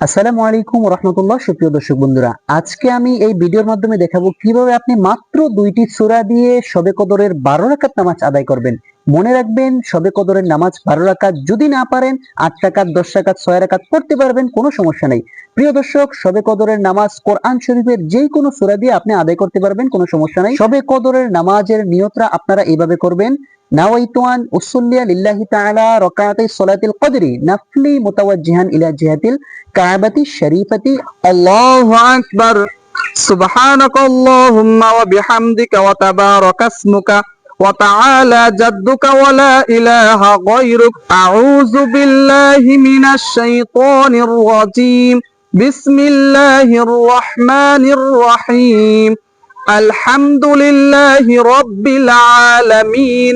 আসসালামু আলাইকুম রহমতুল্লাহ সুপ্রিয় দর্শক বন্ধুরা। আজকে আমি এই ভিডিওর মাধ্যমে দেখাবো কীভাবে আপনি মাত্র দুইটি সূরা দিয়ে শবে কদরের বারো রাকাত নামাজ আদায় করবেন। মনে রাখবেন, শবে কদরের নামাজ বারো রাকাত যদি না পারেন, আট রাকাত, দশ রাকাত, ছয় রাকাত পড়তে পারবেন, কোনো সমস্যা নেই। প্রিয় দর্শক, শবে কদরের নামাজ কোরআন শরীফের যে কোনো সূরা দিয়ে আপনি আদায় করতে পারবেন, কোনো সমস্যা নেই। শবে কদরের নামাজের নিয়তরা আপনারা এইভাবে করবেন নাওয়াইতু আন উসল্লিয়া লিল্লাহি তাআলা রাকাতাই সালাতিল কদরি নাফলি মুতাওয়াজ্জিহান ইলা জিহাতিল কাবাতি শরীফাতি الله أكبر سبحانك اللهم وبحمدك وتبارك اسمك وتعالى جدك ولا إله غيرك أعوذ بالله من الشيطان الرجيم بسم الله الرحمن الرحيم الحمد لله رب العالمين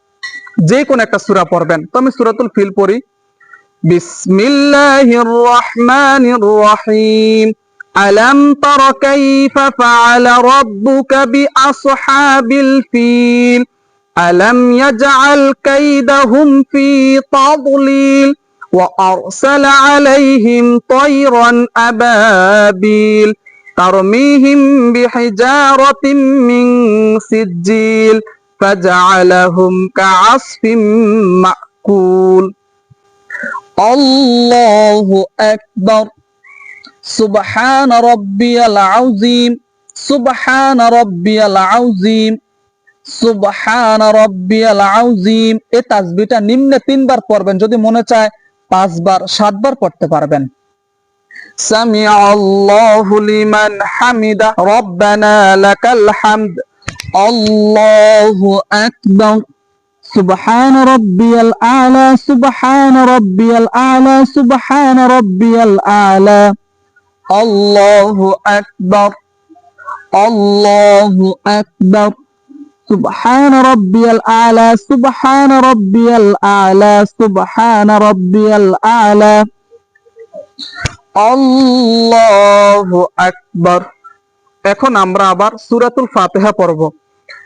যে কোন একটা সূরা পড়বেন তো আমি সূরাতুল ফিল পড়ি بسم الله الرحمن الرحيم ألم تر كيف فعل ربك بأصحاب الفيل ألم يجعل كيدهم في تضليل وأرسل عليهم طيرا أبابيل ترميهم بحجارة من سجيل فجعلهم كعصف مأكول الله أكبر سبحان ربي العظيم سبحان ربي العظيم সুবহান রব্বিয়াল আউজিম এই তাসবিহটা নিম্নে তিনবার পড়বেন যদি মনে চায় পাঁচবার সাতবার পড়তে পারবেন সামিআ আল্লাহু লিমান হামিদা রব্বানা লাকাল হামদ আল্লাহু আকবার। সুবহান রাব্বিয়াল আলা, সুবহান রাব্বিয়াল আলা, সুবহান রাব্বিয়াল আলা। আল্লাহু আকবার। আল্লাহু আকবার। সুবহান রাব্বিয়াল আলা, সুবহান রাব্বিয়াল আলা, সুবহান রাব্বিয়াল আলা। আল্লাহু আকবার। এখন আমরা আবার সুরাতুল ফাতিহা পড়ব।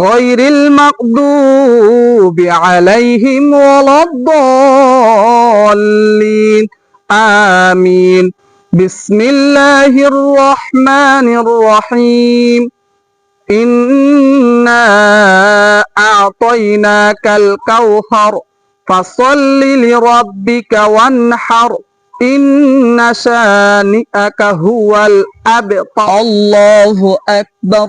غير المغضوب عليهم ولا الضالين آمين بسم الله الرحمن الرحيم إنا أعطيناك الكوثر فصل لربك وانحر إن شانئك هو الأبتر الله أكبر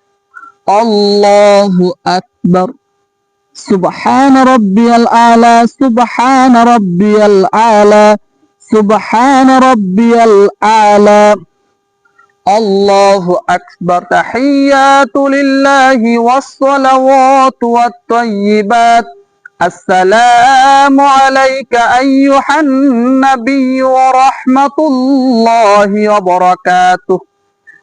الله أكبر. سبحان ربي الأعلى سبحان ربي الأعلى سبحان ربي الأعلى. الله أكبر. تحيات لله والصلوات والطيبات. السلام عليك أيها النبي ورحمة الله وبركاته.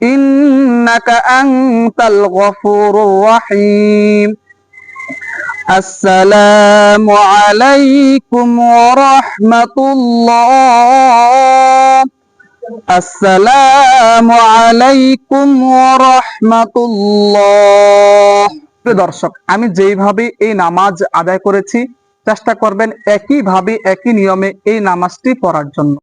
إنك أنت الغفور الرحيم السلام عليكم ورحمة الله আসসালামু আলাইকুম ওয়া রাহমাতুল্লাহ প্রিয় দর্শক আমি যেইভাবে এই নামাজ আদায় করেছি চেষ্টা করবেন একইভাবে একই নিয়মে এই নামাজটি পড়ার জন্য